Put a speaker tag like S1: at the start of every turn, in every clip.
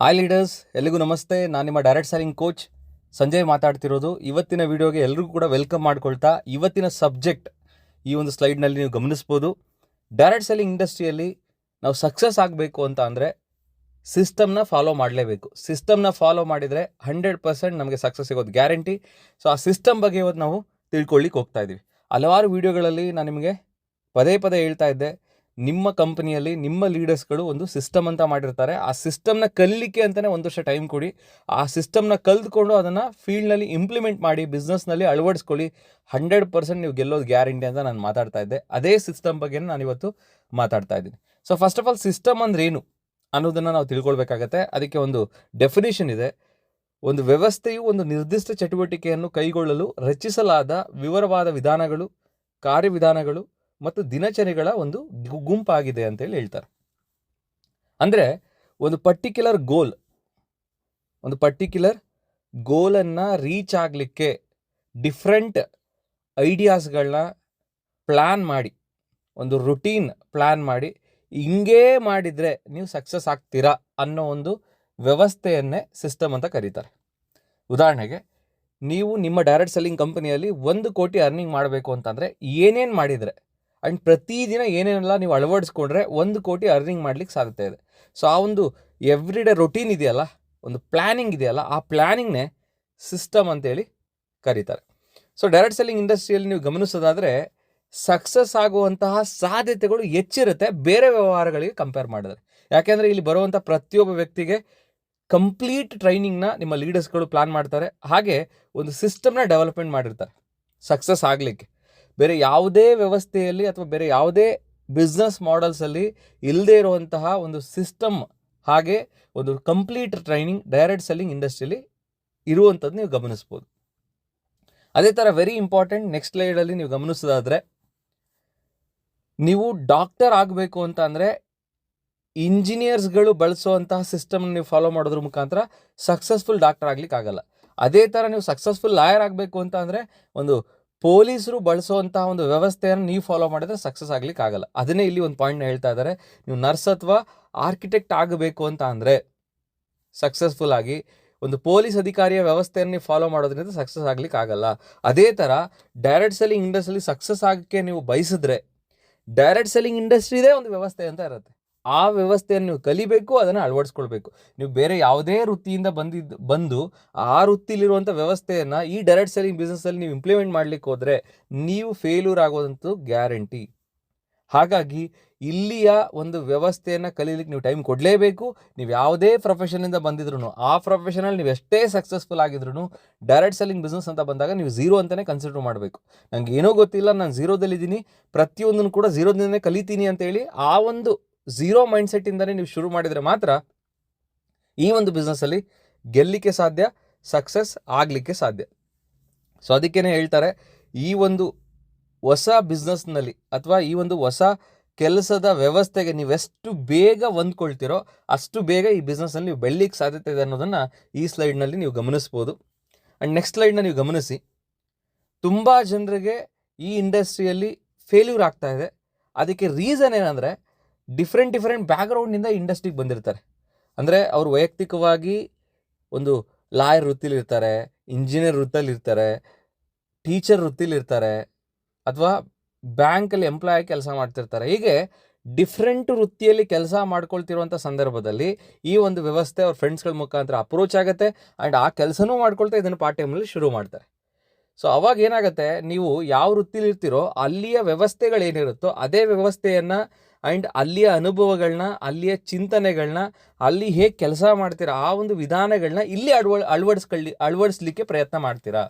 S1: Hi leaders ಎಲ್ಲಿಗೂ ನಮಸ್ತೆ. ನಾನು ನಿಮ್ಮ ಡೈರೆಕ್ಟ್ ಸೆಲ್ಲಿಂಗ್ ಕೋಚ್ ಸಂಜಯ್ ಮಾತಾಡ್ತಿರೋದು. ಇವತ್ತಿನ ವಿಡಿಯೋಗೆ ಎಲ್ರಿಗೂ ಕೂಡ ವೆಲ್ಕಮ್ ಮಾಡ್ಕೊಳ್ತಾ ಇವತ್ತಿನ ಸಬ್ಜೆಕ್ಟ್ ಈ ಒಂದು ಸ್ಲೈಡ್ನಲ್ಲಿ ನೀವು ಗಮನಿಸ್ಬೋದು. ಡೈರೆಕ್ಟ್ ಸೆಲ್ಲಿಂಗ್ ಇಂಡಸ್ಟ್ರಿಯಲ್ಲಿ ನಾವು ಸಕ್ಸಸ್ ಆಗಬೇಕು ಅಂತ ಅಂದರೆ ಸಿಸ್ಟಮ್ನ ಫಾಲೋ ಮಾಡಲೇಬೇಕು. ಸಿಸ್ಟಮ್ನ ಫಾಲೋ ಮಾಡಿದರೆ ಹಂಡ್ರೆಡ್ ಪರ್ಸೆಂಟ್ ನಮಗೆ ಸಕ್ಸಸ್ ಸಿಗೋದು ಗ್ಯಾರಂಟಿ ಸೊ ಆ ಸಿಸ್ಟಮ್ ಬಗ್ಗೆ ಇವತ್ತು ನಾವು ತಿಳ್ಕೊಳ್ಳಿಕ್ಕೆ ಹೋಗ್ತಾ ಇದ್ದೀವಿ ಹಲವಾರು ವೀಡಿಯೋಗಳಲ್ಲಿ ನಾನು ನಿಮಗೆ ಪದೇ ಪದೇ ಹೇಳ್ತಾ ಇದ್ದೆ. ನಿಮ್ಮ ಕಂಪನಿಯಲ್ಲಿ ನಿಮ್ಮ ಲೀಡರ್ಸ್ಗಳು ಒಂದು ಸಿಸ್ಟಮ್ ಅಂತ ಮಾಡಿರ್ತಾರೆ. ಆ ಸಿಸ್ಟಮ್ನ ಕಲಿಲಿಕ್ಕೆ ಅಂತಲೇ ಒಂದು ವರ್ಷ ಟೈಮ್ ಕೊಡಿ. ಆ ಸಿಸ್ಟಮ್ನ ಕಲ್ತ್ಕೊಂಡು ಅದನ್ನು ಫೀಲ್ಡ್ನಲ್ಲಿ ಇಂಪ್ಲಿಮೆಂಟ್ ಮಾಡಿ ಬಿಸ್ನೆಸ್ನಲ್ಲಿ ಅಳವಡಿಸ್ಕೊಳ್ಳಿ. ಹಂಡ್ರೆಡ್ ಪರ್ಸೆಂಟ್ ನೀವು ಗೆಲ್ಲೋದು ಗ್ಯಾರಂಟಿ ಅಂತ ನಾನು ಮಾತಾಡ್ತಾ ಇದ್ದೆ. ಅದೇ ಸಿಸ್ಟಮ್ ಬಗ್ಗೆ ನಾನು ಇವತ್ತು ಮಾತಾಡ್ತಾ ಇದ್ದೀನಿ. So first of all system ಅಂದ್ರೆ ಏನು ಅನ್ನೋದನ್ನು ನಾವು ತಿಳ್ಕೊಳ್ಬೇಕಾಗತ್ತೆ. ಅದಕ್ಕೆ ಒಂದು ಡೆಫಿನೇಷನ್ ಇದೆ. ಒಂದು ವ್ಯವಸ್ಥೆಯು ಒಂದು ನಿರ್ದಿಷ್ಟ ಚಟುವಟಿಕೆಯನ್ನು ಕೈಗೊಳ್ಳಲು ರಚಿಸಲಾದ ವಿವರವಾದ ವಿಧಾನಗಳು, ಕಾರ್ಯವಿಧಾನಗಳು ಮತ್ತು ದಿನಚರಿಗಳ ಒಂದು ಗುಂಪಾಗಿದೆ ಅಂತೇಳಿ ಹೇಳ್ತಾರೆ. ಅಂದರೆ ಒಂದು ಪರ್ಟಿಕ್ಯುಲರ್ ಗೋಲ್ ಒಂದು ಪರ್ಟಿಕ್ಯುಲರ್ ಗೋಲನ್ನು ರೀಚ್ ಆಗಲಿಕ್ಕೆ ಡಿಫ್ರೆಂಟ್ ಐಡಿಯಾಸ್ಗಳನ್ನ ಪ್ಲ್ಯಾನ್ ಮಾಡಿ, ಒಂದು ರುಟೀನ್ ಪ್ಲ್ಯಾನ್ ಮಾಡಿ, ಹಿಂಗೇ ಮಾಡಿದರೆ ನೀವು ಸಕ್ಸಸ್ ಆಗ್ತೀರಾ ಅನ್ನೋ ಒಂದು ವ್ಯವಸ್ಥೆಯನ್ನೇ ಸಿಸ್ಟಮ್ ಅಂತ ಕರೀತಾರೆ. ಉದಾಹರಣೆಗೆ, ನೀವು ನಿಮ್ಮ ಡೈರೆಕ್ಟ್ ಸೆಲ್ಲಿಂಗ್ ಕಂಪನಿಯಲ್ಲಿ ಒಂದು ಕೋಟಿ ಅರ್ನಿಂಗ್ ಮಾಡಬೇಕು ಅಂತಂದರೆ ಏನೇನು ಮಾಡಿದರೆ ಆ್ಯಂಡ್ ಪ್ರತಿದಿನ ಏನೇನೆಲ್ಲ ನೀವು ಅಳವಡಿಸ್ಕೊಂಡ್ರೆ ಒಂದು ಕೋಟಿ ಅರ್ನಿಂಗ್ ಮಾಡ್ಲಿಕ್ಕೆ ಸಾಧ್ಯತೆ ಇದೆ. ಸೊ ಆ ಒಂದು ಎವ್ರಿ ಡೇ ರೊಟೀನ್ ಇದೆಯಲ್ಲ, ಒಂದು ಪ್ಲ್ಯಾನಿಂಗ್ ಇದೆಯಲ್ಲ, ಆ ಪ್ಲ್ಯಾನಿಂಗ್ನೇ ಸಿಸ್ಟಮ್ ಅಂತೇಳಿ ಕರೀತಾರೆ. ಸೊ ಡೈರೆಕ್ಟ್ ಸೆಲ್ಲಿಂಗ್ ಇಂಡಸ್ಟ್ರಿಯಲ್ಲಿ ನೀವು ಗಮನಿಸೋದಾದರೆ ಸಕ್ಸಸ್ ಆಗುವಂತಹ ಸಾಧ್ಯತೆಗಳು ಹೆಚ್ಚಿರುತ್ತೆ, ಬೇರೆ ವ್ಯವಹಾರಗಳಿಗೆ ಕಂಪೇರ್ ಮಾಡಿದ್ರೆ. ಯಾಕೆಂದರೆ ಇಲ್ಲಿ ಬರುವಂಥ ಪ್ರತಿಯೊಬ್ಬ ವ್ಯಕ್ತಿಗೆ ಕಂಪ್ಲೀಟ್ ಟ್ರೈನಿಂಗ್ನ ನಿಮ್ಮ ಲೀಡರ್ಸ್ಗಳು ಪ್ಲ್ಯಾನ್ ಮಾಡ್ತಾರೆ, ಹಾಗೆ ಒಂದು ಸಿಸ್ಟಮ್ನ ಡೆವಲಪ್ಮೆಂಟ್ ಮಾಡಿರ್ತಾರೆ ಸಕ್ಸಸ್ ಆಗಲಿಕ್ಕೆ. ಬೇರೆ ಯಾವುದೇ ವ್ಯವಸ್ಥೆಯಲ್ಲಿ ಅಥವಾ ಬೇರೆ ಯಾವುದೇ ಬಿಸ್ನೆಸ್ ಮಾಡೆಲ್ಸಲ್ಲಿ ಇಲ್ಲದೇ ಇರುವಂತಹ ಒಂದು ಸಿಸ್ಟಮ್ ಹಾಗೆ ಒಂದು ಕಂಪ್ಲೀಟ್ ಟ್ರೈನಿಂಗ್ ಡೈರೆಕ್ಟ್ ಸೆಲ್ಲಿಂಗ್ ಇಂಡಸ್ಟ್ರಿಯಲ್ಲಿ ಇರುವಂಥದ್ದು ನೀವು ಗಮನಿಸ್ಬೋದು. ಅದೇ ಥರ ವೆರಿ ಇಂಪಾರ್ಟೆಂಟ್ ನೆಕ್ಸ್ಟ್ ಸ್ಲೈಡಲ್ಲಿ ನೀವು ಗಮನಿಸೋದಾದರೆ, ನೀವು ಡಾಕ್ಟರ್ ಆಗಬೇಕು ಅಂತ ಅಂದರೆ ಇಂಜಿನಿಯರ್ಸ್ಗಳು ಬಳಸುವಂತಹ ಸಿಸ್ಟಮ್ ನೀವು ಫಾಲೋ ಮಾಡೋದ್ರ ಮುಖಾಂತರ ಸಕ್ಸಸ್ಫುಲ್ ಡಾಕ್ಟರ್ ಆಗ್ಲಿಕ್ಕೆ ಆಗಲ್ಲ ಅದೇ ಥರ ನೀವು ಸಕ್ಸಸ್ಫುಲ್ ಲಾಯರ್ ಆಗಬೇಕು ಅಂತ ಅಂದರೆ ಒಂದು ಪೊಲೀಸರು ಬಳಸುವಂತಹ ಒಂದು ವ್ಯವಸ್ಥೆಯನ್ನು ನೀವು ಫಾಲೋ ಮಾಡಿದ್ರೆ ಸಕ್ಸಸ್ ಆಗ್ಲಿಕ್ಕೆ ಆಗಲ್ಲ. ಅದನ್ನೇ ಇಲ್ಲಿ ಒಂದು ಪಾಯಿಂಟ್ ಹೇಳ್ತಾ ಇದ್ದಾರೆ ನೀವು ನರ್ಸ್ ಅಥವಾ ಆರ್ಕಿಟೆಕ್ಟ್ ಆಗಬೇಕು ಅಂತ ಅಂದರೆ ಸಕ್ಸಸ್ಫುಲ್ ಆಗಿ ಒಂದು ಪೊಲೀಸ್ ಅಧಿಕಾರಿಯ ವ್ಯವಸ್ಥೆಯನ್ನು ನೀವು ಫಾಲೋ ಮಾಡೋದ್ರಿಂದ ಸಕ್ಸಸ್ ಆಗ್ಲಿಕ್ಕೆ ಆಗಲ್ಲ. ಅದೇ ಥರ ಡೈರೆಕ್ಟ್ ಸೆಲ್ಲಿಂಗ್ ಇಂಡಸ್ಟ್ರಿಲಿ ಸಕ್ಸಸ್ ಆಗಕ್ಕೆ ನೀವು ಬಯಸಿದ್ರೆ ಡೈರೆಕ್ಟ್ ಸೆಲ್ಲಿಂಗ್ ಇಂಡಸ್ಟ್ರಿದೇ ಒಂದು ವ್ಯವಸ್ಥೆ ಅಂತ ಇರುತ್ತೆ. ಆ ವ್ಯವಸ್ಥೆಯನ್ನು ನೀವು ಕಲಿಬೇಕು, ಅದನ್ನು ಅಳವಡಿಸ್ಕೊಳ್ಬೇಕು. ನೀವು ಬೇರೆ ಯಾವುದೇ ವೃತ್ತಿಯಿಂದ ಬಂದಿದ್ದು ಬಂದು ಆ ವೃತ್ತಿಲಿರುವಂಥ ವ್ಯವಸ್ಥೆಯನ್ನು ಈ ಡೈರೆಕ್ಟ್ ಸೆಲ್ಲಿಂಗ್ ಬಿಸ್ನೆಸ್ಸಲ್ಲಿ ನೀವು ಇಂಪ್ಲಿಮೆಂಟ್ ಮಾಡಲಿಕ್ಕೆ ಹೋದರೆ ನೀವು ಫೇಲ್ಯೂರ್ ಆಗೋದಂತೂ ಗ್ಯಾರಂಟಿ ಹಾಗಾಗಿ ಇಲ್ಲಿಯ ಒಂದು ವ್ಯವಸ್ಥೆಯನ್ನು ಕಲೀಲಿಕ್ಕೆ ನೀವು ಟೈಮ್ ಕೊಡಲೇಬೇಕು. ನೀವು ಯಾವುದೇ ಪ್ರೊಫೆಷನಿಂದ ಬಂದಿದ್ರು ಆ ಪ್ರೊಫೆಷನಲ್ಲಿ ನೀವು ಎಷ್ಟೇ ಸಕ್ಸಸ್ಫುಲ್ ಆಗಿದ್ರು ಡೈರೆಕ್ಟ್ ಸೆಲ್ಲಿಂಗ್ ಬಿಸ್ನೆಸ್ ಅಂತ ಬಂದಾಗ ನೀವು ಝೀರೋ ಅಂತಲೇ ಕನ್ಸಿಡರ್ ಮಾಡಬೇಕು. ನನಗೆ ಏನೂ ಗೊತ್ತಿಲ್ಲ, ನಾನು ಝೀರೋದಲ್ಲಿದ್ದೀನಿ ಪ್ರತಿಯೊಂದನ್ನು ಕೂಡ ಝೀರೋದಿಂದನೇ ಕಲಿತೀನಿ ಅಂತೇಳಿ ಆ ಒಂದು ಝೀರೋ ಮೈಂಡ್ಸೆಟ್ಟಿಂದನೇ ನೀವು ಶುರು ಮಾಡಿದರೆ ಮಾತ್ರ ಈ ಒಂದು ಬಿಸ್ನೆಸ್ಸಲ್ಲಿ ಗೆಲ್ಲಲಿಕ್ಕೆ ಸಾಧ್ಯ ಸಕ್ಸಸ್ ಆಗಲಿಕ್ಕೆ ಸಾಧ್ಯ. ಸೊ ಅದಕ್ಕೇನೆ ಹೇಳ್ತಾರೆ, ಈ ಒಂದು ಹೊಸ ಬಿಸ್ನೆಸ್ನಲ್ಲಿ ಅಥವಾ ಈ ಒಂದು ಹೊಸ ಕೆಲಸದ ವ್ಯವಸ್ಥೆಗೆ ನೀವೆಷ್ಟು ಬೇಗ ಹೊಂದ್ಕೊಳ್ತಿರೋ ಅಷ್ಟು ಬೇಗ ಈ ಬಿಸ್ನೆಸ್ಸಲ್ಲಿ ನೀವು ಬೆಳಲಿಕ್ಕೆ ಸಾಧ್ಯತೆ ಇದೆ ಅನ್ನೋದನ್ನು ಈ ಸ್ಲೈಡ್ನಲ್ಲಿ ನೀವು ಗಮನಿಸ್ಬೋದು. ಆ್ಯಂಡ್ ನೆಕ್ಸ್ಟ್ ಸ್ಲೈಡ್ನ ನೀವು ಗಮನಿಸಿ. ತುಂಬ ಜನರಿಗೆ ಈ ಇಂಡಸ್ಟ್ರಿಯಲ್ಲಿ ಫೇಲ್ಯೂರ್ ಆಗ್ತಾ ಇದೆ. ಅದಕ್ಕೆ ರೀಸನ್ ಏನಂದರೆ ಡಿಫ್ರೆಂಟ್ ಡಿಫ್ರೆಂಟ್ ಬ್ಯಾಕ್ಗ್ರೌಂಡಿಂದ ಇಂಡಸ್ಟ್ರಿಗೆ ಬಂದಿರ್ತಾರೆ. ಅಂದರೆ ಅವರು ವೈಯಕ್ತಿಕವಾಗಿ ಒಂದು ಲಾಯರ್ ವೃತ್ತಿಲಿರ್ತಾರೆ ಇಂಜಿನಿಯರ್ ವೃತ್ತಲಿರ್ತಾರೆ ಟೀಚರ್ ವೃತ್ತಿಲಿರ್ತಾರೆ ಅಥವಾ ಬ್ಯಾಂಕಲ್ಲಿ ಎಂಪ್ಲಾಯ್ ಕೆಲಸ ಮಾಡ್ತಿರ್ತಾರೆ. ಹೀಗೆ ಡಿಫ್ರೆಂಟ್ ವೃತ್ತಿಯಲ್ಲಿ ಕೆಲಸ ಮಾಡ್ಕೊಳ್ತಿರುವಂಥ ಸಂದರ್ಭದಲ್ಲಿ ಈ ಒಂದು ವ್ಯವಸ್ಥೆ ಅವ್ರ ಫ್ರೆಂಡ್ಸ್ಗಳ ಮುಖಾಂತರ ಅಪ್ರೋಚ್ ಆಗುತ್ತೆ ಆ್ಯಂಡ್ ಆ ಕೆಲಸನೂ ಮಾಡ್ಕೊಳ್ತಾ ಇದನ್ನು ಪಾರ್ಟ್ ಟೈಮಲ್ಲಿ ಶುರು ಮಾಡ್ತಾರೆ. ಸೊ ಅವಾಗ ಏನಾಗುತ್ತೆ, ನೀವು ಯಾವ ವೃತ್ತಿಲಿ ಇರ್ತೀರೋ ಅಲ್ಲಿಯ ವ್ಯವಸ್ಥೆಗಳೇನಿರುತ್ತೋ ಅದೇ ವ್ಯವಸ್ಥೆಯನ್ನು ಆ್ಯಂಡ್ ಅಲ್ಲಿಯ ಅನುಭವಗಳನ್ನ ಅಲ್ಲಿಯ ಚಿಂತನೆಗಳನ್ನ ಅಲ್ಲಿ ಹೇಗೆ ಕೆಲಸ ಮಾಡ್ತೀರಾ, ಆ ಒಂದು ವಿಧಾನಗಳನ್ನ ಇಲ್ಲಿ ಅಳವ ಅಳವಡಿಸ್ಕೊಳ್ಳಿ, ಅಳವಡಿಸ್ಲಿಕ್ಕೆ ಪ್ರಯತ್ನ ಮಾಡ್ತೀರಾ?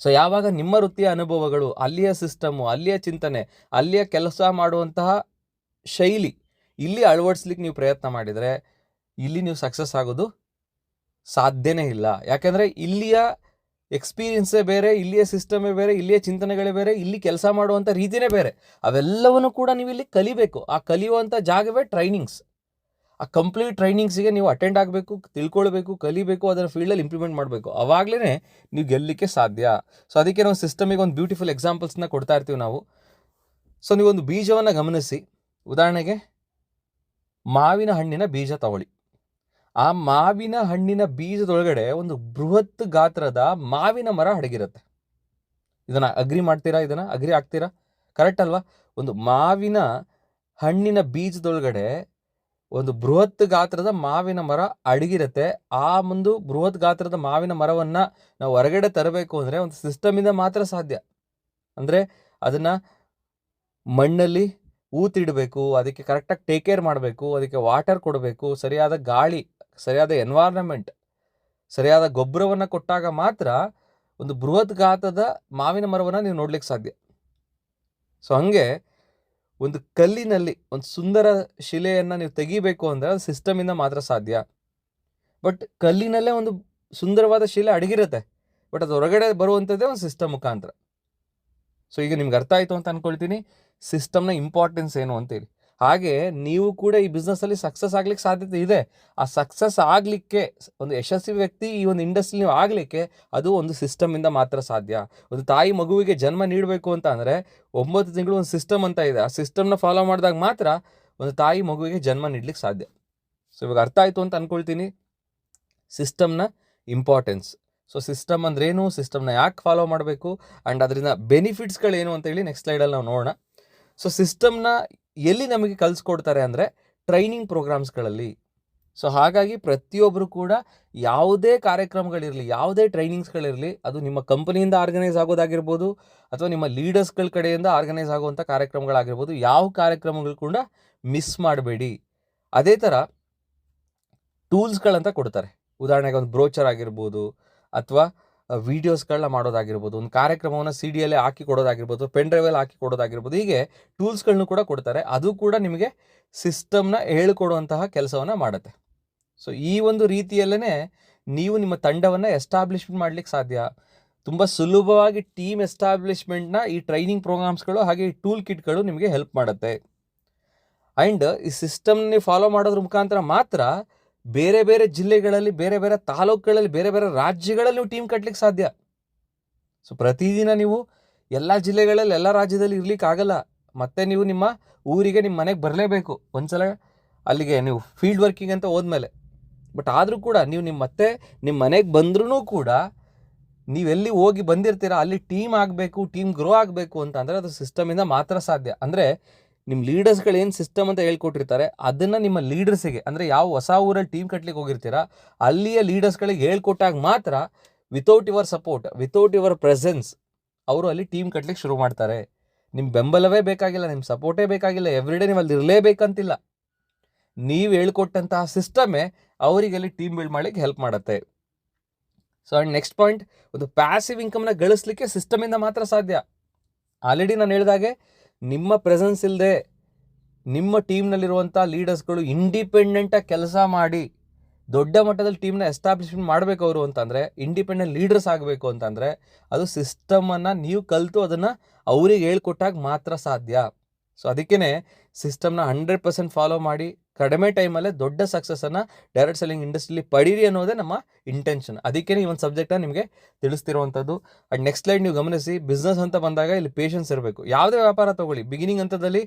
S1: ಸೊ ಯಾವಾಗ ನಿಮ್ಮ ವೃತ್ತಿಯ ಅನುಭವಗಳು, ಅಲ್ಲಿಯ ಸಿಸ್ಟಮು ಅಲ್ಲಿಯ ಚಿಂತನೆ, ಅಲ್ಲಿಯ ಕೆಲಸ ಮಾಡುವಂತಹ ಶೈಲಿ ಇಲ್ಲಿ ಅಳವಡಿಸ್ಲಿಕ್ಕೆ ನೀವು ಪ್ರಯತ್ನ ಮಾಡಿದರೆ, ಇಲ್ಲಿ ನೀವು ಸಕ್ಸಸ್ ಆಗೋದು ಸಾಧ್ಯನೇ ಇಲ್ಲ. ಯಾಕೆಂದರೆ ಇಲ್ಲಿಯ ಎಕ್ಸ್ಪೀರಿಯನ್ಸೇ ಬೇರೆ, ಇಲ್ಲಿಯ ಸಿಸ್ಟಮೇ ಬೇರೆ, ಇಲ್ಲಿಯ ಚಿಂತನೆಗಳೇ ಬೇರೆ, ಇಲ್ಲಿ ಕೆಲಸ ಮಾಡುವಂಥ ರೀತಿಯೇ ಬೇರೆ. ಅವೆಲ್ಲವನ್ನು ಕೂಡ ನೀವು ಇಲ್ಲಿ ಕಲಿಬೇಕು. ಆ ಕಲಿಯುವಂಥ ಜಾಗವೇ ಟ್ರೈನಿಂಗ್ಸ್ ಆ ಕಂಪ್ಲೀಟ್ ಟ್ರೈನಿಂಗ್ಸಿಗೆ ನೀವು ಅಟೆಂಡ್ ಆಗಬೇಕು, ತಿಳ್ಕೊಳ್ಬೇಕು, ಕಲಿಬೇಕು ಅದರ ಫೀಲ್ಡಲ್ಲಿ ಇಂಪ್ಲಿಮೆಂಟ್ ಮಾಡಬೇಕು. ಅವಾಗಲೇ ನೀವು ಗೆಲ್ಲಲಿಕ್ಕೆ ಸಾಧ್ಯ. ಸೊ ಅದಕ್ಕೆ ನಾವು ಸಿಸ್ಟಮಿಗೆ ಒಂದು ಬ್ಯೂಟಿಫುಲ್ ಎಕ್ಸಾಂಪಲ್ಸ್ನ ಕೊಡ್ತಾ ಇರ್ತೀವಿ ನಾವು. ಸೊ ನೀವೊಂದು ಬೀಜವನ್ನು ಗಮನಿಸಿ. ಉದಾಹರಣೆಗೆ, ಮಾವಿನ ಹಣ್ಣಿನ ಬೀಜ ತಗೊಳ್ಳಿ. ಆ ಮಾವಿನ ಹಣ್ಣಿನ ಬೀಜದೊಳಗಡೆ ಒಂದು ಬೃಹತ್ ಗಾತ್ರದ ಮಾವಿನ ಮರ ಅಡಗಿರುತ್ತೆ ಇದನ್ನ ಅಗ್ರಿ ಮಾಡ್ತೀರಾ? ಇದನ್ನ ಅಗ್ರಿ ಆಗ್ತೀರಾ? ಕರೆಕ್ಟ್ ಅಲ್ವಾ? ಒಂದು ಮಾವಿನ ಹಣ್ಣಿನ ಬೀಜದೊಳಗಡೆ ಒಂದು ಬೃಹತ್ ಗಾತ್ರದ ಮಾವಿನ ಮರ ಅಡಗಿರುತ್ತೆ. ಆ ಒಂದು ಬೃಹತ್ ಗಾತ್ರದ ಮಾವಿನ ಮರವನ್ನ ನಾವು ಹೊರಗಡೆ ತರಬೇಕು ಅಂದ್ರೆ ಒಂದು ಸಿಸ್ಟಮ್ ಇಂದ ಮಾತ್ರ ಸಾಧ್ಯ. ಅಂದ್ರೆ ಅದನ್ನ ಮಣ್ಣಲ್ಲಿ ಊತಿಡಬೇಕು, ಅದಕ್ಕೆ ಕರೆಕ್ಟಾಗಿ ಟೇಕ್ ಕೇರ್ ಮಾಡಬೇಕು, ಅದಕ್ಕೆ ವಾಟರ್ ಕೊಡಬೇಕು, ಸರಿಯಾದ ಗಾಳಿ ಸರಿಯಾದ ಎನ್ವಾರ್ನಮೆಂಟ್ ಸರಿಯಾದ ಗೊಬ್ಬರವನ್ನು ಕೊಟ್ಟಾಗ ಮಾತ್ರ ಒಂದು ಬೃಹತ್ ಗಾತ್ರದ ಮಾವಿನ ಮರವನ್ನು ನೀವು ನೋಡ್ಲಿಕ್ಕೆ ಸಾಧ್ಯ. ಸೊ ಹಾಗೆ ಒಂದು ಕಲ್ಲಿನಲ್ಲಿ ಒಂದು ಸುಂದರ ಶಿಲೆಯನ್ನು ನೀವು ತೆಗಿಬೇಕು ಅಂದರೆ ಅದು ಸಿಸ್ಟಮಿಂದ ಮಾತ್ರ ಸಾಧ್ಯ. ಬಟ್ ಕಲ್ಲಿನಲ್ಲೇ ಒಂದು ಸುಂದರವಾದ ಶಿಲೆ ಅಡಗಿರುತ್ತೆ. ಬಟ್ ಅದು ಹೊರಗಡೆ ಬರುವಂಥದ್ದೇ ಒಂದು ಸಿಸ್ಟಮ್ ಮುಖಾಂತರ. ಸೊ ಈಗ ನಿಮ್ಗೆ ಅರ್ಥ ಆಯಿತು ಅಂತ ಅಂದ್ಕೊಳ್ತೀನಿ ಸಿಸ್ಟಮ್ನ ಇಂಪಾರ್ಟೆನ್ಸ್ ಏನು ಅಂತೇಳಿ ಹಾಗೆ ನೀವು ಕೂಡ ಈ ಬಿಸ್ನೆಸ್ಸಲ್ಲಿ ಸಕ್ಸಸ್ ಆಗ್ಲಿಕ್ಕೆ ಸಾಧ್ಯತೆ ಇದೆ. ಆ ಸಕ್ಸಸ್ ಆಗಲಿಕ್ಕೆ ಒಂದು ಯಶಸ್ವಿ ವ್ಯಕ್ತಿ ಈ ಒಂದು ಇಂಡಸ್ಟ್ರಿ ನೀವು ಆಗಲಿಕ್ಕೆ ಅದು ಒಂದು ಸಿಸ್ಟಮಿಂದ ಮಾತ್ರ ಸಾಧ್ಯ. ಒಂದು ತಾಯಿ ಮಗುವಿಗೆ ಜನ್ಮ ನೀಡಬೇಕು ಅಂತ ಅಂದರೆ ಒಂಬತ್ತು ತಿಂಗಳು ಒಂದು ಸಿಸ್ಟಮ್ ಅಂತ ಇದೆ. ಆ ಸಿಸ್ಟಮ್ನ ಫಾಲೋ ಮಾಡಿದಾಗ ಮಾತ್ರ ಒಂದು ತಾಯಿ ಮಗುವಿಗೆ ಜನ್ಮ ನೀಡ್ಲಿಕ್ಕೆ ಸಾಧ್ಯ. ಸೊ ಇವಾಗ ಅರ್ಥ ಆಯಿತು ಅಂತ ಅಂದ್ಕೊಳ್ತೀನಿ ಸಿಸ್ಟಮ್ನ ಇಂಪಾರ್ಟೆನ್ಸ್ ಸೊ ಸಿಸ್ಟಮ್ ಅಂದ್ರೇನು ಸಿಸ್ಟಮ್ನ ಯಾಕೆ ಫಾಲೋ ಮಾಡಬೇಕು? ಆ್ಯಂಡ್ ಅದರಿಂದ ಬೆನಿಫಿಟ್ಸ್ಗಳೇನು ಅಂತೇಳಿ ನೆಕ್ಸ್ಟ್ ಸ್ಲೈಡಲ್ಲಿ ನಾವು ನೋಡೋಣ. ಸೊ ಸಿಸ್ಟಮ್ನ ಎಲ್ಲಿ ನಮಗೆ ಕಲಿಸ್ಕೊಡ್ತಾರೆ ಅಂದರೆ ಟ್ರೈನಿಂಗ್ ಪ್ರೋಗ್ರಾಮ್ಸ್ಗಳಲ್ಲಿ ಸೊ ಹಾಗಾಗಿ ಪ್ರತಿಯೊಬ್ಬರು ಕೂಡ ಯಾವುದೇ ಕಾರ್ಯಕ್ರಮಗಳಿರಲಿ, ಯಾವುದೇ ಟ್ರೈನಿಂಗ್ಸ್ಗಳಿರಲಿ ಅದು ನಿಮ್ಮ ಕಂಪನಿಯಿಂದ ಆರ್ಗನೈಸ್ ಆಗೋದಾಗಿರ್ಬೋದು, ಅಥವಾ ನಿಮ್ಮ ಲೀಡರ್ಸ್ಗಳ ಕಡೆಯಿಂದ ಆರ್ಗನೈಸ್ ಆಗುವಂಥ ಕಾರ್ಯಕ್ರಮಗಳಾಗಿರ್ಬೋದು, ಯಾವ ಕಾರ್ಯಕ್ರಮಗಳು ಕೂಡ ಮಿಸ್ ಮಾಡಬೇಡಿ. ಅದೇ ಥರ ಟೂಲ್ಸ್ಗಳಂತ ಕೊಡ್ತಾರೆ. ಉದಾಹರಣೆಗೆ ಒಂದು ಬ್ರೋಚರ್ ಆಗಿರ್ಬೋದು, ಅಥವಾ ವೀಡಿಯೋಸ್ಗಳನ್ನ ಮಾಡೋದಾಗಿರ್ಬೋದು, ಒಂದು ಕಾರ್ಯಕ್ರಮವನ್ನು ಸಿ ಡಿಯಲ್ಲೇ ಹಾಕಿ ಕೊಡೋದಾಗಿರ್ಬೋದು ಪೆನ್ ಡ್ರೈವಲ್ಲಿ ಹಾಕಿ ಕೊಡೋದಾಗಿರ್ಬೋದು ಹೀಗೆ ಟೂಲ್ಸ್ಗಳನ್ನು ಕೂಡ ಕೊಡ್ತಾರೆ. ಅದು ಕೂಡ ನಿಮಗೆ ಸಿಸ್ಟಮ್ನ ಹೇಳ್ಕೊಡುವಂತಹ ಕೆಲಸವನ್ನು ಮಾಡುತ್ತೆ. ಸೊ ಈ ಒಂದು ರೀತಿಯಲ್ಲೇ ನೀವು ನಿಮ್ಮ ತಂಡವನ್ನು ಎಸ್ಟಾಬ್ಲಿಷ್ಮೆಂಟ್ ಮಾಡ್ಲಿಕ್ಕೆ ಸಾಧ್ಯ. ತುಂಬ ಸುಲಭವಾಗಿ ಟೀಮ್ ಎಸ್ಟಾಬ್ಲಿಷ್ಮೆಂಟ್ನ ಈ ಟ್ರೈನಿಂಗ್ ಪ್ರೋಗ್ರಾಮ್ಸ್ಗಳು ಹಾಗೆ ಈ ಟೂಲ್ ಕಿಟ್ಗಳು ನಿಮಗೆ ಹೆಲ್ಪ್ ಮಾಡುತ್ತೆ. ಆ್ಯಂಡ್ ಈ ಸಿಸ್ಟಮ್ ನೀವು ಫಾಲೋ ಮಾಡೋದ್ರ ಮುಖಾಂತರ ಮಾತ್ರ ಬೇರೆ ಬೇರೆ ಜಿಲ್ಲೆಗಳಲ್ಲಿ, ಬೇರೆ ಬೇರೆ ತಾಲೂಕುಗಳಲ್ಲಿ, ಬೇರೆ ಬೇರೆ ರಾಜ್ಯಗಳಲ್ಲಿ ನೀವು ಟೀಮ್ ಕಟ್ಲಿಕ್ಕೆ ಸಾಧ್ಯ. ಸೊ ಪ್ರತಿದಿನ ನೀವು ಎಲ್ಲ ಜಿಲ್ಲೆಗಳಲ್ಲಿ, ಎಲ್ಲ ರಾಜ್ಯದಲ್ಲಿ ಇರ್ಲಿಕ್ಕೆ ಆಗಲ್ಲ. ಮತ್ತೆ ನೀವು ನಿಮ್ಮ ಊರಿಗೆ, ನಿಮ್ಮ ಮನೆಗೆ ಬರಲೇಬೇಕು. ಒಂದ್ಸಲ ಅಲ್ಲಿಗೆ ನೀವು ಫೀಲ್ಡ್ ವರ್ಕಿಂಗ್ ಅಂತ ಹೋದ್ಮೇಲೆ. ಬಟ್ ಆದರೂ ಕೂಡ ನೀವು ನಿಮ್ಮ ಮತ್ತೆ ನಿಮ್ಮ ಮನೆಗೆ ಬಂದ್ರೂ ಕೂಡ ನೀವೆಲ್ಲಿ ಹೋಗಿ ಬಂದಿರ್ತೀರಾ, ಅಲ್ಲಿ ಟೀಮ್ ಆಗಬೇಕು ಟೀಮ್ ಗ್ರೋ ಆಗಬೇಕು ಅಂತ ಅಂದರೆ ಅದು ಸಿಸ್ಟಮಿಂದ ಮಾತ್ರ ಸಾಧ್ಯ. ಅಂದರೆ ನಿಮ್ಮ ಲೀಡರ್ಸ್ಗಳು ಏನು ಸಿಸ್ಟಮ್ ಅಂತ ಹೇಳ್ಕೊಟ್ಟಿರ್ತಾರೆ, ಅದನ್ನು ನಿಮ್ಮ ಲೀಡರ್ಸಿಗೆ ಅಂದರೆ ಯಾವ ಹೊಸ ಊರಲ್ಲಿ ಟೀಮ್ ಕಟ್ಲಿಕ್ಕೆ ಹೋಗಿರ್ತೀರಾ, ಅಲ್ಲಿಯ ಲೀಡರ್ಸ್ಗಳಿಗೆ ಹೇಳ್ಕೊಟ್ಟಾಗ ಮಾತ್ರ without your support without your presence ಅವರು ಅಲ್ಲಿ ಟೀಮ್ ಕಟ್ಲಿಕ್ಕೆ ಶುರು ಮಾಡ್ತಾರೆ. ನಿಮ್ಮ ಬೆಂಬಲವೇ ಬೇಕಾಗಿಲ್ಲ ನಿಮ್ಮ ಸಪೋರ್ಟೇ ಬೇಕಾಗಿಲ್ಲ ಎವ್ರಿಡೇ ನೀವು ಅಲ್ಲಿ ಇರಲೇಬೇಕಂತಿಲ್ಲ. ನೀವು ಹೇಳ್ಕೊಟ್ಟಂತಹ ಸಿಸ್ಟಮೇ ಅವರಿಗೆ ಅಲ್ಲಿ ಟೀಮ್ ಬಿಲ್ಡ್ ಮಾಡಲಿಕ್ಕೆ ಹೆಲ್ಪ್ ಮಾಡುತ್ತೆ. ಸೊ ಆ್ಯಂಡ್ ನೆಕ್ಸ್ಟ್ ಪಾಯಿಂಟ್ ಒಂದು ಪ್ಯಾಸಿವ್ ಇನ್ಕಮ್ನ ಗಳಿಸ್ಲಿಕ್ಕೆ ಸಿಸ್ಟಮಿಂದ ಮಾತ್ರ ಸಾಧ್ಯ. ಆಲ್ರೆಡಿ ನಾನು ಹೇಳಿದಾಗೆ ನಿಮ್ಮ ಪ್ರೆಸೆನ್ಸ್ ಇಲ್ಲದೆ ನಿಮ್ಮ ಟೀಮ್ನಲ್ಲಿರುವಂಥ ಲೀಡರ್ಸ್ಗಳು ಇಂಡಿಪೆಂಡೆಂಟಾಗಿ ಕೆಲಸ ಮಾಡಿ ದೊಡ್ಡ ಮಟ್ಟದಲ್ಲಿ ಟೀಮ್ನ ಎಸ್ಟಾಬ್ಲಿಷ್ಮೆಂಟ್ ಮಾಡಬೇಕು ಅವರು ಅಂತಂದರೆ ಇಂಡಿಪೆಂಡೆಂಟ್ ಲೀಡರ್ಸ್ ಆಗಬೇಕು ಅಂತಂದರೆ, ಅದು ಸಿಸ್ಟಮನ್ನು ನೀವು ಕಲಿತು ಅದನ್ನು ಅವ್ರಿಗೆ ಹೇಳ್ಕೊಟ್ಟಾಗ ಮಾತ್ರ ಸಾಧ್ಯ. ಸೊ ಅದಕ್ಕೇ ಸಿಸ್ಟಮ್ನ ಹಂಡ್ರೆಡ್ ಪರ್ಸೆಂಟ್ ಫಾಲೋ ಮಾಡಿ ಕಡಿಮೆ ಟೈಮಲ್ಲೇ ದೊಡ್ಡ ಸಕ್ಸಸ್ಸನ್ನು ಡೈರೆಕ್ಟ್ ಸೆಲ್ಲಿಂಗ್ ಇಂಡಸ್ಟ್ರಿಲಿ ಪಡೀರಿ ಅನ್ನೋದೇ ನಮ್ಮ ಇಂಟೆನ್ಷನ್ ಅದಕ್ಕೆ ಈ ಒಂದು ಸಬ್ಜೆಕ್ಟನ್ನು ನಿಮಗೆ ತಿಳಿಸ್ತಿರುವಂಥದ್ದು. ಆ್ಯಂಡ್ ನೆಕ್ಸ್ಟ್ ಸ್ಲೈಡ್ ನೀವು ಗಮನಿಸಿ ಬಿಸ್ನೆಸ್ ಅಂತ ಬಂದಾಗ ಇಲ್ಲಿ ಪೇಷನ್ಸ್ ಇರಬೇಕು. ಯಾವುದೇ ವ್ಯಾಪಾರ ತಗೊಳ್ಳಿ. ಬಿಗಿನಿಂಗ್ ಹಂತದಲ್ಲಿ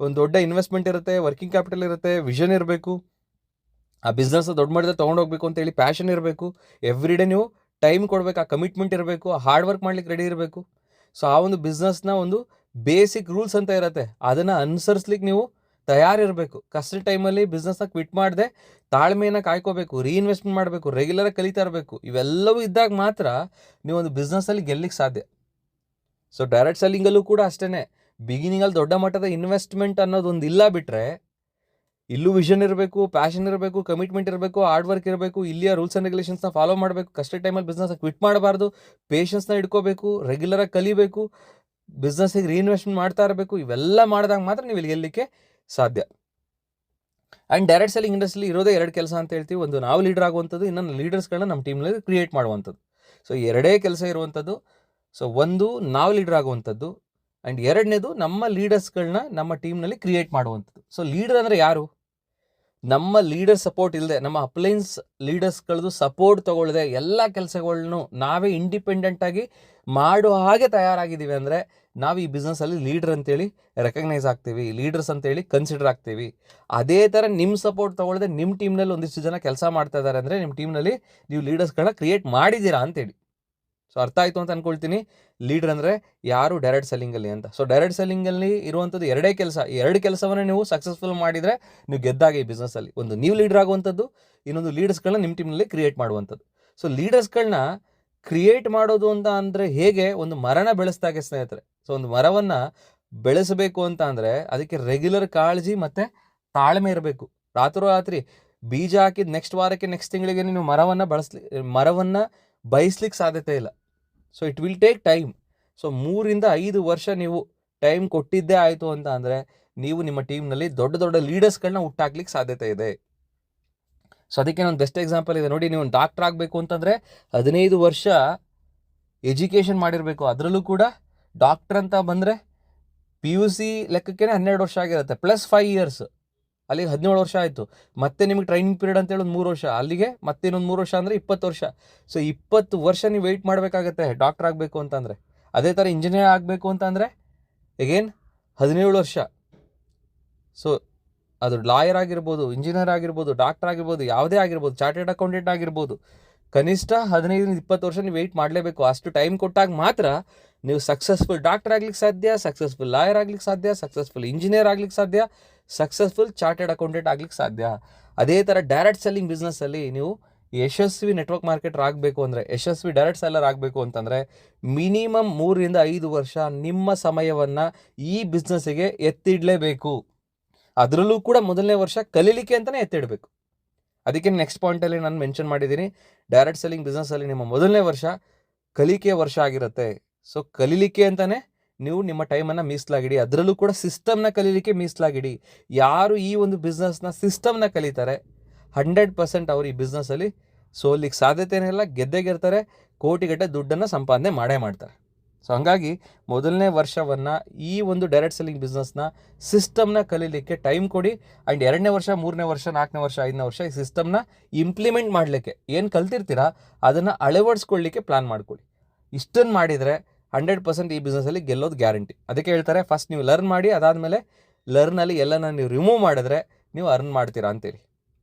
S1: ಒಂದು ದೊಡ್ಡ ಇನ್ವೆಸ್ಟ್ಮೆಂಟ್ ಇರುತ್ತೆ ವರ್ಕಿಂಗ್ ಕ್ಯಾಪಿಟಲ್ ಇರುತ್ತೆ ವಿಷನ್ ಇರಬೇಕು. ಆ ಬಿಸ್ನೆಸ್ ದೊಡ್ಡ ಮಟ್ಟದಲ್ಲಿ ತೊಗೊಂಡೋಗ್ಬೇಕು ಅಂತ ಹೇಳಿ ಪ್ಯಾಷನ್ ಇರಬೇಕು. ಎವ್ರಿ ಡೇ ನೀವು ಟೈಮ್ ಕೊಡಬೇಕು, ಆ ಕಮಿಟ್ಮೆಂಟ್ ಇರಬೇಕು ಹಾರ್ಡ್ ವರ್ಕ್ ಮಾಡ್ಲಿಕ್ಕೆ ರೆಡಿ ಇರಬೇಕು. ಸೊ ಆ ಒಂದು ಬಿಸ್ನೆಸ್ನ ಒಂದು ಬೇಸಿಕ್ ರೂಲ್ಸ್ ಅಂತ ಇರುತ್ತೆ. ಅದನ್ನು ಅನುಸರಿಸ್ಲಿಕ್ಕೆ ನೀವು ತಯಾರಿರಬೇಕು. ಕಷ್ಟ ಟೈಮಲ್ಲಿ ಬಿಸ್ನೆಸ್ನ ಕ್ವಿಟ್ ಮಾಡದೆ, ತಾಳ್ಮೆಯನ್ನು ಕಾಯ್ಕೋಬೇಕು ರೀಇನ್ವೆಸ್ಟ್ಮೆಂಟ್ ಮಾಡಬೇಕು ರೆಗ್ಯುಲರಾಗಿ ಕಲಿತಾ ಇರಬೇಕು, ಇವೆಲ್ಲವೂ ಇದ್ದಾಗ ಮಾತ್ರ ನೀವು ಒಂದು ಬಿಸ್ನೆಸ್ಸಲ್ಲಿ ಗೆಲ್ಲಿಕ್ಕೆ ಸಾಧ್ಯ. ಸೊ ಡೈರೆಕ್ಟ್ ಸೆಲ್ಲಿಂಗಲ್ಲೂ ಕೂಡ ಅಷ್ಟೇ ಬಿಗಿನಿಂಗಲ್ಲಿ ದೊಡ್ಡ ಮಟ್ಟದ ಇನ್ವೆಸ್ಟ್ಮೆಂಟ್ ಅನ್ನೋದು ಒಂದು ಇಲ್ಲ ಬಿಟ್ಟರೆ ಇಲ್ಲೂ ವಿಷನ್ ಇರಬೇಕು ಪ್ಯಾಷನ್ ಇರಬೇಕು ಕಮಿಟ್ಮೆಂಟ್ ಇರಬೇಕು ಹಾರ್ಡ್ ವರ್ಕ್ ಇರಬೇಕು, ಇಲ್ಲಿಯ ರೂಲ್ಸ್ ಆ್ಯಂಡ್ ರೆಗ್ಯುಲೇಷನ್ಸ್ನ ಫಾಲೋ ಮಾಡಬೇಕು ಕಷ್ಟ ಟೈಮಲ್ಲಿ ಬಿಸ್ನೆಸ್ ಕ್ವಿಟ್ ಮಾಡಬಾರ್ದು ಪೇಷನ್ಸ್ನ ಇಟ್ಕೋಬೇಕು ರೆಗ್ಯುಲರಾಗಿ ಕಲಿಬೇಕು ಬಿಸ್ನೆಸ್ಸಿಗೆ ರೀಇನ್ವೆಸ್ಟ್ಮೆಂಟ್ ಮಾಡ್ತಾ ಇರಬೇಕು, ಇವೆಲ್ಲ ಮಾಡಿದಾಗ ಮಾತ್ರ ನೀವು ಇಲ್ಲಿ ಗೆಲ್ಲಲಿಕ್ಕೆ ಸಾಧ್ಯ. ಆ್ಯಂಡ್ ಡೈರೆಕ್ಟ್ ಸೆಲ್ಲಿಂಗ್ ಇಂಡಸ್ಟ್ರಿಲಿ ಇರೋದೇ ಎರಡು ಕೆಲಸ ಅಂತ ಹೇಳ್ತೀವಿ. ಒಂದು ನಾವು ಲೀಡರ್ ಆಗುವಂಥದ್ದು, ಇನ್ನೊಂದು ಲೀಡರ್ಸ್ಗಳನ್ನ ನಮ್ಮ ಟೀಮ್ನಲ್ಲಿ ಕ್ರಿಯೇಟ್ ಮಾಡುವಂಥದ್ದು. ಸೊ ಎರಡೇ ಕೆಲಸ ಇರುವಂಥದ್ದು. ಸೊ ಒಂದು ನಾವು ಲೀಡರ್ ಆಗುವಂಥದ್ದು. ಆ್ಯಂಡ್ ಎರಡನೇದು ನಮ್ಮ ಲೀಡರ್ಸ್ಗಳನ್ನ ನಮ್ಮ ಟೀಮ್ನಲ್ಲಿ ಕ್ರಿಯೇಟ್ ಮಾಡುವಂಥದ್ದು. ಸೊ ಲೀಡರ್ ಅಂದರೆ ಯಾರು? ನಮ್ಮ ಲೀಡರ್ ಸಪೋರ್ಟ್ ಇಲ್ಲದೆ ನಮ್ಮ ಅಪ್ಲೈನ್ಸ್ ಲೀಡರ್ಸ್ಗಳದ್ದು ಸಪೋರ್ಟ್ ತಗೊಳ್ಳದೆ ಎಲ್ಲ ಕೆಲಸಗಳನ್ನು ನಾವೇ ಇಂಡಿಪೆಂಡೆಂಟಾಗಿ ಮಾಡೋ ಹಾಗೆ ತಯಾರಾಗಿದ್ದೀವಿ ಅಂದರೆ ನಾವು ಈ ಬಿಸ್ನೆಸ್ಸಲ್ಲಿ ಲೀಡ್ರ್ ಅಂತೇಳಿ ರೆಕಗ್ನೈಸ್ ಆಗ್ತೀವಿ ಲೀಡರ್ಸ್ ಅಂತೇಳಿ ಕನ್ಸಿಡರ್ ಆಗ್ತೀವಿ. ಅದೇ ಥರ ನಿಮ್ಮ ಸಪೋರ್ಟ್ ತೊಗೊಳ್ಳದೆ ನಿಮ್ಮ ಟೀಮ್ನಲ್ಲಿ ಒಂದಿಷ್ಟು ಜನ ಕೆಲಸ ಮಾಡ್ತಾ ಇದ್ದಾರೆ ಅಂದರೆ ನಿಮ್ಮ ಟೀಮ್ನಲ್ಲಿ ನೀವು ಲೀಡರ್ಸ್ಗಳನ್ನ ಕ್ರಿಯೇಟ್ ಮಾಡಿದ್ದೀರಾ ಅಂತೇಳಿ. ಸೊ ಅರ್ಥ ಆಯಿತು ಅಂತ ಅಂದ್ಕೊಳ್ತೀನಿ ಲೀಡರ್ ಅಂದರೆ ಯಾರು ಡೈರೆಕ್ಟ್ ಸೆಲ್ಲಿಂಗಲ್ಲಿ ಅಂತ. ಸೊ ಡೈರೆಕ್ಟ್ ಸೆಲ್ಲಿಂಗಲ್ಲಿ ಇರುವಂಥದ್ದು ಎರಡೇ ಕೆಲಸ. ಎರಡು ಕೆಲಸವನ್ನು ನೀವು ಸಕ್ಸಸ್ಫುಲ್ ಮಾಡಿದರೆ ನೀವು ಗೆದ್ದಾಗ ಈ ಬಿಸ್ನೆಸ್ಸಲ್ಲಿ ಒಂದು ನೀವು ಲೀಡರ್ ಆಗುವಂಥದ್ದು ಇನ್ನೊಂದು ಲೀಡರ್ಸ್ಗಳನ್ನ ನಿಮ್ಮ ಟೀಮ್ನಲ್ಲಿ ಕ್ರಿಯೇಟ್ ಮಾಡುವಂಥದ್ದು ಸೊ ಲೀಡರ್ಸ್ಗಳನ್ನ ಕ್ರಿಯೇಟ್ ಮಾಡೋದು ಅಂತ ಅಂದರೆ ಹೇಗೆ? ಒಂದು ಮರಣ ಬೆಳೆಸ್ದಾಗೆ ಸ್ನೇಹಿತರೆ. ಸೊ ಒಂದು ಮರವನ್ನು ಬೆಳೆಸಬೇಕು ಅಂತ ಅಂದರೆ ಅದಕ್ಕೆ ರೆಗ್ಯುಲರ್ ಕಾಳಜಿ ಮತ್ತು ತಾಳ್ಮೆ ಇರಬೇಕು. ರಾತ್ರೋರಾತ್ರಿ ಬೀಜ ಹಾಕಿದ ನೆಕ್ಸ್ಟ್ ವಾರಕ್ಕೆ ನೆಕ್ಸ್ಟ್ ತಿಂಗಳಿಗೆ ನೀವು ಮರವನ್ನು ಬಳಸ್ಲಿ, ಮರವನ್ನು ಬಯಸ್ಲಿಕ್ಕೆ ಸಾಧ್ಯತೆ ಇಲ್ಲ. So it will take time so ಮೂರಿಂದ ಐದು ವರ್ಷ ನೀವು ಟೈಮ್ ಕೊಟ್ಟಿದ್ದೇ ಆಯಿತು ಅಂತ ಅಂದರೆ ನೀವು ನಿಮ್ಮ ಟೀಮ್ನಲ್ಲಿ ದೊಡ್ಡ ದೊಡ್ಡ ಲೀಡರ್ಸ್ಗಳನ್ನ ಹುಟ್ಟಾಕ್ಲಿಕ್ಕೆ ಸಾಧ್ಯತೆ ಇದೆ. ಸೊ ಅದಕ್ಕೆ ಒಂದು ಬೆಸ್ಟ್ ಎಕ್ಸಾಂಪಲ್ ಇದೆ. ನೋಡಿ ನೀವು ಡಾಕ್ಟರ್ ಆಗಬೇಕು ಅಂತಂದರೆ ಹದಿನೈದು ವರ್ಷ ಎಜುಕೇಷನ್ ಮಾಡಿರಬೇಕು. ಅದರಲ್ಲೂ ಕೂಡ ಡಾಕ್ಟರ್ ಅಂತ ಬಂದರೆ ಪಿ ಯು ಸಿ ಲೆಕ್ಕಕ್ಕೆ ಹನ್ನೆರಡು ವರ್ಷ ಆಗಿರುತ್ತೆ ಪ್ಲಸ್ ಫೈವ್ ಇಯರ್ಸ್ ಅಲ್ಲಿಗೆ ಹದಿನೇಳು ವರ್ಷ ಆಯಿತು. ಮತ್ತೆ ನಿಮಗೆ ಟ್ರೈನಿಂಗ್ ಪೀರಿಯಡ್ ಅಂತೇಳಿ ಒಂದು ಮೂರು ವರ್ಷ. ಅಲ್ಲಿಗೆ ಮತ್ತೆ ಇನ್ನೊಂದು ಮೂರು ವರ್ಷ ಅಂದರೆ ಇಪ್ಪತ್ತು ವರ್ಷ. ಸೊ ಇಪ್ಪತ್ತು ವರ್ಷ ನೀವು ವೆಯ್ಟ್ ಮಾಡಬೇಕಾಗತ್ತೆ ಡಾಕ್ಟರ್ ಆಗಬೇಕು ಅಂತಂದರೆ. ಅದೇ ಥರ ಇಂಜಿನಿಯರ್ ಆಗಬೇಕು ಅಂತಂದರೆ ಎಗೇನ್ ಹದಿನೇಳು ವರ್ಷ. ಸೊ ಅದು ಲಾಯರ್ ಆಗಿರ್ಬೋದು ಇಂಜಿನಿಯರ್ ಆಗಿರ್ಬೋದು ಡಾಕ್ಟರ್ ಆಗಿರ್ಬೋದು, ಯಾವುದೇ ಆಗಿರ್ಬೋದು ಚಾರ್ಟೆಡ್ ಅಕೌಂಟೆಂಟ್ ಆಗಿರ್ಬೋದು. ಕನಿಷ್ಠ ಹದಿನೈದರಿಂದ ಇಪ್ಪತ್ತು ವರ್ಷ ನೀವು ವೆಯ್ಟ್ ಮಾಡಲೇಬೇಕು. ಅಷ್ಟು ಟೈಮ್ ಕೊಟ್ಟಾಗ ಮಾತ್ರ ನೀವು ಸಕ್ಸಸ್ಫುಲ್ ಡಾಕ್ಟರ್ ಆಗ್ಲಿಕ್ಕೆ ಸಾಧ್ಯ ಸಕ್ಸಸ್ಫುಲ್ ಲಾಯರ್ ಆಗ್ಲಿಕ್ಕೆ ಸಾಧ್ಯ ಸಕ್ಸಸ್ಫುಲ್ ಇಂಜಿನಿಯರ್ ಆಗ್ಲಿಕ್ಕೆ ಸಾಧ್ಯ ಸಕ್ಸಸ್ಫುಲ್ ಚಾರ್ಟೆಡ್ ಅಕೌಂಟೆಂಟ್ ಆಗ್ಲಿಕ್ಕೆ ಸಾಧ್ಯ. ಅದೇ ಥರ ಡೈರೆಕ್ಟ್ ಸೆಲ್ಲಿಂಗ್ ಬಿಸ್ನೆಸ್ಸಲ್ಲಿ ನೀವು ಯಶಸ್ವಿ ನೆಟ್ವರ್ಕ್ ಮಾರ್ಕೆಟರ್ ಆಗಬೇಕು ಅಂದರೆ, ಯಶಸ್ವಿ ಡೈರೆಕ್ಟ್ ಸೆಲ್ಲರ್ ಆಗಬೇಕು ಅಂತಂದರೆ ಮಿನಿಮಮ್ ಮೂರರಿಂದ ಐದು ವರ್ಷ ನಿಮ್ಮ ಸಮಯವನ್ನು ಈ ಬಿಸ್ನೆಸ್ಸಿಗೆ ಎತ್ತಿಡಲೇಬೇಕು. ಅದರಲ್ಲೂ ಕೂಡ ಮೊದಲನೇ ವರ್ಷ ಕಲೀಲಿಕ್ಕೆ ಅಂತಲೇ ಎತ್ತಿಡಬೇಕು. ಅದಕ್ಕೆ ನೆಕ್ಸ್ಟ್ ಪಾಯಿಂಟಲ್ಲಿ ನಾನು ಮೆನ್ಷನ್ ಮಾಡಿದ್ದೀನಿ ಡೈರೆಕ್ಟ್ ಸೆಲ್ಲಿಂಗ್ ಬಿಸ್ನೆಸ್ಸಲ್ಲಿ ನಿಮ್ಮ ಮೊದಲನೇ ವರ್ಷ ಕಲಿಕೆಯ ವರ್ಷ ಆಗಿರುತ್ತೆ. ಸೊ ಕಲೀಲಿಕ್ಕೆ ಅಂತಲೇ ನೀವು ನಿಮ್ಮ ಟೈಮನ್ನು ಮೀಸಲಾಗಿಡಿ. ಅದರಲ್ಲೂ ಕೂಡ ಸಿಸ್ಟಮ್ನ ಕಲೀಲಿಕ್ಕೆ ಮೀಸಲಾಗಿಡಿ. ಯಾರು ಈ ಒಂದು ಬಿಸ್ನೆಸ್ನ ಸಿಸ್ಟಮ್ನ ಕಲಿತಾರೆ ಹಂಡ್ರೆಡ್ ಪರ್ಸೆಂಟ್ ಅವರು ಈ ಬಿಸ್ನೆಸ್ಸಲ್ಲಿ ಸೋಲಿಕ್ಕೆ ಸಾಧ್ಯತೆ ಇಲ್ಲ, ಗೆದ್ದೇ ಇರ್ತಾರೆ ಕೋಟಿಗಟ್ಟೆ ದುಡ್ಡನ್ನು ಸಂಪಾದನೆ ಮಾಡೇ ಮಾಡ್ತಾರೆ. ಸೊ ಹಂಗಾಗಿ ಮೊದಲನೇ ವರ್ಷವನ್ನು ಈ ಒಂದು ಡೈರೆಕ್ಟ್ ಸೆಲ್ಲಿಂಗ್ ಬಿಸ್ನೆಸ್ನ ಸಿಸ್ಟಮ್ನ ಕಲೀಲಿಕ್ಕೆ ಟೈಮ್ ಕೊಡಿ ಆ್ಯಂಡ್ ಎರಡನೇ ವರ್ಷ, ಮೂರನೇ ವರ್ಷ, ನಾಲ್ಕನೇ ವರ್ಷ, ಐದನೇ ವರ್ಷ ಈ ಸಿಸ್ಟಮ್ನ ಇಂಪ್ಲಿಮೆಂಟ್ ಮಾಡಲಿಕ್ಕೆ. ಏನು ಕಲ್ತಿರ್ತೀರಾ? ಅದನ್ನು ಅಳವಡಿಸ್ಕೊಳ್ಳಿಕ್ಕೆ ಪ್ಲಾನ್ ಮಾಡ್ಕೊಳ್ಳಿ. ಇಷ್ಟನ್ನು ಮಾಡಿದರೆ ಹಂಡ್ರೆಡ್ ಪರ್ಸೆಂಟ್ ಈ ಬಿಸ್ನೆಸ್ಸಲ್ಲಿ ಗೆಲ್ಲೋದು ಗ್ಯಾರಂಟಿ ಅದಕ್ಕೆ ಹೇಳ್ತಾರೆ ಫಸ್ಟ್ ನೀವು ಲರ್ನ್ ಮಾಡಿ, ಅದಾದಮೇಲೆ ಲರ್ನಲ್ಲಿ ಎಲ್ಲನ ನೀವು ರಿಮೂವ್ ಮಾಡಿದ್ರೆ ನೀವು ಅರ್ನ್ ಮಾಡ್ತೀರಾ ಅಂತೇಳಿ.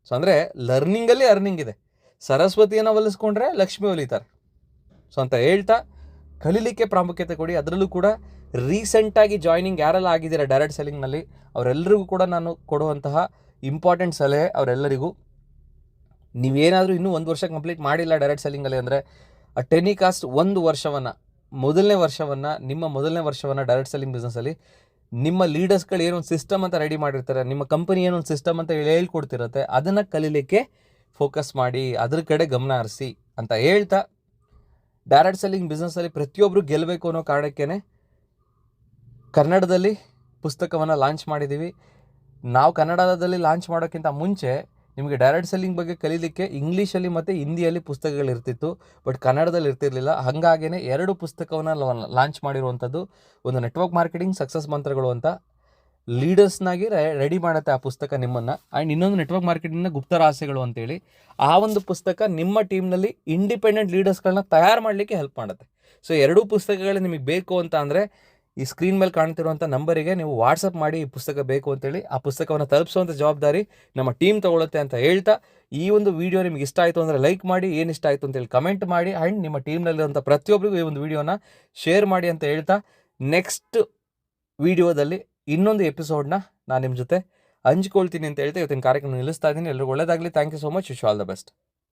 S1: ಸೊ ಅಂದರೆ ಲರ್ನಿಂಗಲ್ಲಿ ಅರ್ನಿಂಗ್ ಇದೆ. ಸರಸ್ವತಿಯನ್ನು ಒಲಿಸ್ಕೊಂಡ್ರೆ ಲಕ್ಷ್ಮಿ ಒಲಿತಾರೆ ಸೊ ಅಂತ ಹೇಳ್ತಾ ಕಲೀಲಿಕ್ಕೆ ಪ್ರಾಮುಖ್ಯತೆ ಕೊಡಿ. ಅದರಲ್ಲೂ ಕೂಡ ರೀಸೆಂಟಾಗಿ ಜಾಯ್ನಿಂಗ್ ಯಾರೆಲ್ಲ ಆಗಿದ್ದೀರಾ ಡೈರೆಕ್ಟ್ ಸೆಲ್ಲಿಂಗ್ನಲ್ಲಿ ಅವರೆಲ್ಲರಿಗೂ ಕೂಡ ನಾನು ಕೊಡುವಂತಹ ಇಂಪಾರ್ಟೆಂಟ್ ಸಲಹೆ ಅವರೆಲ್ಲರಿಗೂ. ನೀವೇನಾದರೂ ಇನ್ನೂ ಒಂದು ವರ್ಷ ಕಂಪ್ಲೀಟ್ ಮಾಡಿಲ್ಲ ಡೈರೆಕ್ಟ್ ಸೆಲ್ಲಿಂಗಲ್ಲಿ ಅಂದರೆ, ಆ ಟೆನಿಕಾಸ್ಟ್ ಒಂದು ವರ್ಷವನ್ನು, ಮೊದಲನೇ ವರ್ಷವನ್ನು, ನಿಮ್ಮ ಮೊದಲನೇ ವರ್ಷವನ್ನು ಡೈರೆಕ್ಟ್ ಸೆಲ್ಲಿಂಗ್ ಬಿಸ್ನೆಸ್ಸಲ್ಲಿ ನಿಮ್ಮ ಲೀಡರ್ಸ್ಗಳು ಏನೊಂದು ಸಿಸ್ಟಮ್ ಅಂತ ರೆಡಿ ಮಾಡಿರ್ತಾರೆ, ನಿಮ್ಮ ಕಂಪನಿ ಏನೊಂದು ಸಿಸ್ಟಮ್ ಅಂತ ಹೇಳಿ ಹೇಳ್ಕೊಡ್ತಿರುತ್ತೆ, ಅದನ್ನು ಕಲೀಲಿಕ್ಕೆ ಫೋಕಸ್ ಮಾಡಿ, ಅದ್ರ ಕಡೆ ಗಮನ ಹರಿಸಿ ಅಂತ ಹೇಳ್ತಾ ಡೈರೆಕ್ಟ್ ಸೆಲ್ಲಿಂಗ್ ಬಿಸ್ನೆಸ್ಸಲ್ಲಿ ಪ್ರತಿಯೊಬ್ಬರು ಗೆಲ್ಲಬೇಕು ಅನ್ನೋ ಕಾರಣಕ್ಕೇ ಕನ್ನಡದಲ್ಲಿ ಪುಸ್ತಕವನ್ನು ಲಾಂಚ್ ಮಾಡಿದ್ದೀವಿ ನಾವು ಕನ್ನಡದಲ್ಲಿ ಲಾಂಚ್ ಮಾಡೋಕ್ಕಿಂತ ಮುಂಚೆ ನಿಮಗೆ ಡೈರೆಕ್ಟ್ ಸೆಲ್ಲಿಂಗ್ ಬಗ್ಗೆ ಕಲೀಲಿಕ್ಕೆ ಇಂಗ್ಲೀಷಲ್ಲಿ ಮತ್ತು ಹಿಂದಿಯಲ್ಲಿ ಪುಸ್ತಕಗಳಿರ್ತಿತ್ತು ಬಟ್ ಕನ್ನಡದಲ್ಲಿ ಇರ್ತಿರ್ಲಿಲ್ಲ. ಹಾಗಾಗೇ ಎರಡು ಪುಸ್ತಕವನ್ನು ಲಾಂಚ್ ಮಾಡಿರುವಂಥದ್ದು ಒಂದು ನೆಟ್ವರ್ಕ್ ಮಾರ್ಕೆಟಿಂಗ್ ಸಕ್ಸಸ್ ಮಂತ್ರಗಳು ಅಂತ ಲೀಡರ್ಸ್ನಾಗಿ ರೆಡಿ ಮಾಡುತ್ತೆ ಆ ಪುಸ್ತಕ ನಿಮ್ಮನ್ನು. ಆ್ಯಂಡ್ ಇನ್ನೊಂದು ನೆಟ್ವರ್ಕ್ ಮಾರ್ಕೆಟಿಂಗ್ನ ಗುಪ್ತ ರಹಸ್ಯಗಳು ಅಂತೇಳಿ, ಆ ಒಂದು ಪುಸ್ತಕ ನಿಮ್ಮ ಟೀಮ್ನಲ್ಲಿ ಇಂಡಿಪೆಂಡೆಂಟ್ ಲೀಡರ್ಸ್ಗಳನ್ನ ತಯಾರು ಮಾಡಲಿಕ್ಕೆ ಹೆಲ್ಪ್ ಮಾಡುತ್ತೆ. ಸೊ ಎರಡೂ ಪುಸ್ತಕಗಳು ನಿಮಗೆ ಬೇಕು ಅಂತ ಅಂದರೆ, ಈ ಸ್ಕ್ರೀನ್ ಮೇಲೆ ಕಾಣ್ತಿರುವಂಥ ನಂಬರಿಗೆ ನೀವು ವಾಟ್ಸಪ್ ಮಾಡಿ ಈ ಪುಸ್ತಕ ಬೇಕು ಅಂತೇಳಿ, ಆ ಪುಸ್ತಕವನ್ನು ತಲುಪಿಸುವಂಥ ಜವಾಬ್ದಾರಿ ನಮ್ಮ ಟೀಮ್ ತಗೊಳುತ್ತೆ ಅಂತ ಹೇಳ್ತಾ, ಈ ಒಂದು ವಿಡಿಯೋ ನಿಮ್ಗೆ ಇಷ್ಟ ಆಯಿತು ಅಂದರೆ ಲೈಕ್ ಮಾಡಿ, ಏನು ಇಷ್ಟ ಆಯಿತು ಅಂತೇಳಿ ಕಮೆಂಟ್ ಮಾಡಿ ಆ್ಯಂಡ್ ನಿಮ್ಮ ಟೀಮ್ನಲ್ಲಿರುವಂಥ ಪ್ರತಿಯೊಬ್ಬರಿಗೂ ಈ ಒಂದು ವಿಡಿಯೋನ ಶೇರ್ ಮಾಡಿ ಅಂತ ಹೇಳ್ತಾ ನೆಕ್ಸ್ಟ್ ವಿಡಿಯೋದಲ್ಲಿ ಇನ್ನೊಂದು ಎಪಿಸೋಡ್ನ ನಾನು ನಿಮ್ಮ ಜೊತೆ ಹಂಚ್ಕೊಳ್ತೀನಿ ಅಂತ ಹೇಳ್ತಾ ಇವತ್ತಿನ ಕಾರ್ಯಕ್ರಮ ನಿಲ್ಲಿಸ್ತಾ ಇದ್ದೀನಿ. ಎಲ್ಲರಿಗೂ ಒಳ್ಳೇದಾಗಲಿ. Thank you so much wish all the best